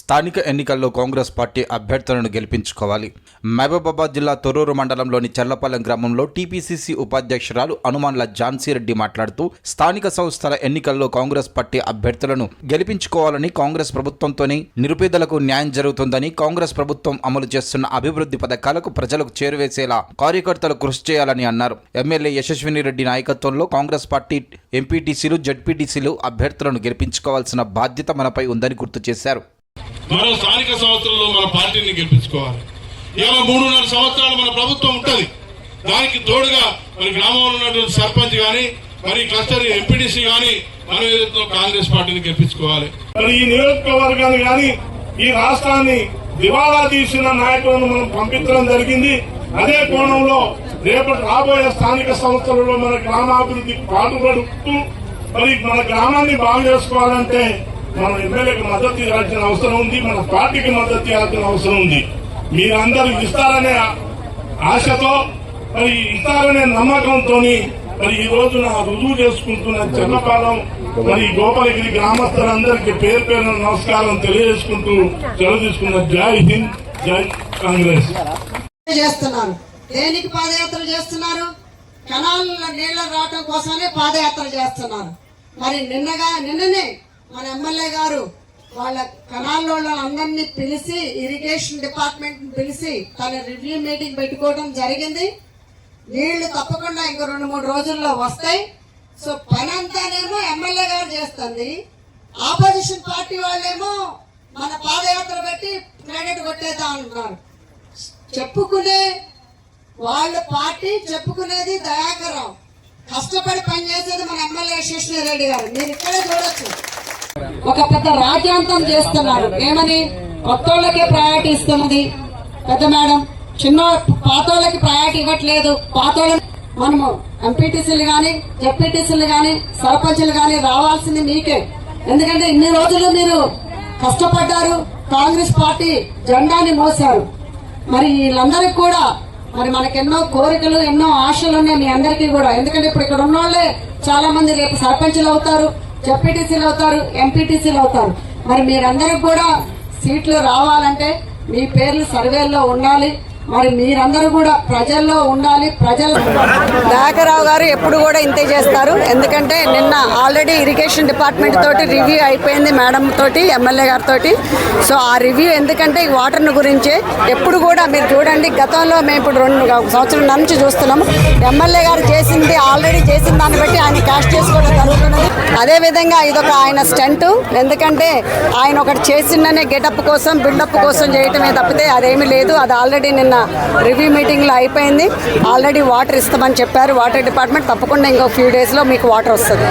స్థానిక ఎన్నికల్లో కాంగ్రెస్ పార్టీ అభ్యర్థులను గెలిపించుకోవాలి. మహబూబాబాద్ జిల్లా తొర్రూరు మండలంలోని చల్లపల్లెం గ్రామంలో టీపీసీసీ ఉపాధ్యక్షురాలు అనుమాన్ల ఝాన్సీ రెడ్డి మాట్లాడుతూ స్థానిక సంస్థల ఎన్నికల్లో కాంగ్రెస్ పార్టీ అభ్యర్థులను గెలిపించుకోవాలని కాంగ్రెస్ ప్రభుత్వంతోనే నిరుపేదలకు న్యాయం జరుగుతుందని కాంగ్రెస్ ప్రభుత్వం అమలు చేస్తున్న అభివృద్ధి పథకాలకు ప్రజలకు చేరువేసేలా కార్యకర్తలు కృషి చేయాలని అన్నారు. ఎమ్మెల్యే యశస్విని రెడ్డి నాయకత్వంలో కాంగ్రెస్ పార్టీ ఎంపీటీసీలు జడ్పీటీసీలు అభ్యర్థులను గెలిపించుకోవాల్సిన బాధ్యత మనపై ఉందని గుర్తు చేశారు. మనం స్థానిక సంవత్సరంలో మన పార్టీని గెలిపించుకోవాలి. ఇలా మూడున్నర సంవత్సరాలు మన ప్రభుత్వం ఉంటుంది. దానికి తోడుగా మరి గ్రామంలో ఉన్నటువంటి సర్పంచ్ కానీ మరి క్లస్టర్ ఎంపీటీసీ కానీ మనం ఏదైతే కాంగ్రెస్ పార్టీని గెలిపించుకోవాలి. మరి ఈ నియోజకవర్గాన్ని కానీ ఈ రాష్ట్రాన్ని దివాలా తీసిన నాయకులను మనం పంపించడం జరిగింది. అదే కోణంలో రేపటి రాబోయే స్థానిక సంస్థలలో మన గ్రామాభివృద్ధికి పాటుపడుతూ మరి మన గ్రామాన్ని బాగు చేసుకోవాలంటే మనం ఎమ్మెల్యేకి మద్దతు ఇవ్వాల్సిన అవసరం ఉంది మన పార్టీకి మద్దతు ఇవ్వాల్సిన అవసరం ఉంది. మీరందరూ ఇస్తారనే ఆశతో మరి ఇస్తారనే నమ్మకంతో మరి ఈ రోజున రుజువు చేసుకుంటున్న చెన్నపాలెం మరి గోపాలగిరి గ్రామస్తులందరికీ పేరు పేరు నమస్కారం తెలియజేసుకుంటూ సెలవు తీసుకున్న జై హింద్ జై కాంగ్రెస్. చేస్తున్నారు. దేనికి పాదయాత్ర చేస్తున్నారు? కణాల నీళ్ళ రావటం కోసమే పాదయాత్ర చేస్తున్నారు. మరి నిన్నగా నిన్ననే మన ఎమ్మెల్యే గారు వాళ్ళ కణాల్లో అందరినీ పిలిచి ఇరిగేషన్ డిపార్ట్మెంట్ పిలిచి తన రివ్యూ మీటింగ్ పెట్టుకోవడం జరిగింది. నీళ్ళు తప్పకుండా ఇంక రెండు మూడు రోజుల్లో వస్తాయి. సో పని అంతానేమో ఎమ్మెల్యే గారు చేస్తుంది. ఆపోజిషన్ పార్టీ వాళ్ళేమో మన పాదయాత్ర పెట్టి క్రెడిట్ కొట్టేద్దాం అంటున్నారు. చెప్పుకునే వాళ్ళ పార్టీ చెప్పుకునేది దయాకరం కష్టపడి పనిచేసేది మన ఎమ్మెల్యే రెడ్డి గారు. మీరు ఇక్కడే చూడొచ్చు. ఒక పెద్ద రాజ్యాంతం చేస్తున్నారు ఏమని? కొత్తోళ్ళకే ప్రయారిటీ ఇస్తున్నది. పెద్ద మేడం చిన్న పాతోళ్ళకి ప్రయారిటీ ఇవ్వట్లేదు. పాతోళ్ళ మనము ఎంపీటీసీలు గాని జెడ్పీటీసీలు గాని సర్పంచులు గాని రావాల్సింది మీకే. ఎందుకంటే ఇన్ని రోజులు మీరు కష్టపడ్డారు. కాంగ్రెస్ పార్టీ జెండాని మోసారు మరి వీళ్ళందరికి కూడా మరి మనకి ఎన్నో కోరికలు ఎన్నో ఆశలు ఉన్నాయి మీ అందరికీ కూడా. ఎందుకంటే ఇప్పుడు ఇక్కడ ఉన్న వాళ్ళే చాలా మంది రేపు సర్పంచులు అవుతారు. జెడ్పీటీసీలు అవుతారు ఎంపీటీసీలు అవుతారు. మరి మీరందరికి కూడా సీట్లు రావాలంటే మీ పేర్లు సర్వేల్లో ఉండాలి. మరి మీరందరూ కూడా ప్రజల్లో ఉండాలి ప్రజల దయాకరావు గారు ఎప్పుడు కూడా ఇంతే చేస్తారు. ఎందుకంటే నిన్న ఆల్రెడీ ఇరిగేషన్ డిపార్ట్మెంట్ తోటి రివ్యూ అయిపోయింది మేడం తోటి ఎమ్మెల్యే గారితో సో ఆ రివ్యూ ఎందుకంటే ఈ వాటర్ను గురించే. ఎప్పుడు కూడా మీరు చూడండి గతంలో మేము ఇప్పుడు రెండు సంవత్సరం నుంచి చూస్తున్నాము. ఎమ్మెల్యే గారు చేసింది ఆల్రెడీ చేసిన దాన్ని బట్టి ఆయన క్యాష్ చేసుకోవడం జరుగుతున్నది. అదేవిధంగా ఇదొక ఆయన స్టంట్ ఎందుకంటే ఆయన ఒకటి చేసిందనే గెటప్ కోసం బిల్డప్ కోసం చేయటమే తప్పితే అదేమీ లేదు. అది ఆల్రెడీ నిన్న రివ్యూ మీటింగ్లో అయిపోయింది. ఆల్రెడీ వాటర్ ఇస్తామని చెప్పారు. వాటర్ డిపార్ట్మెంట్ తప్పకుండా ఇంకో ఫ్యూ డేస్లో మీకు వాటర్ వస్తుంది.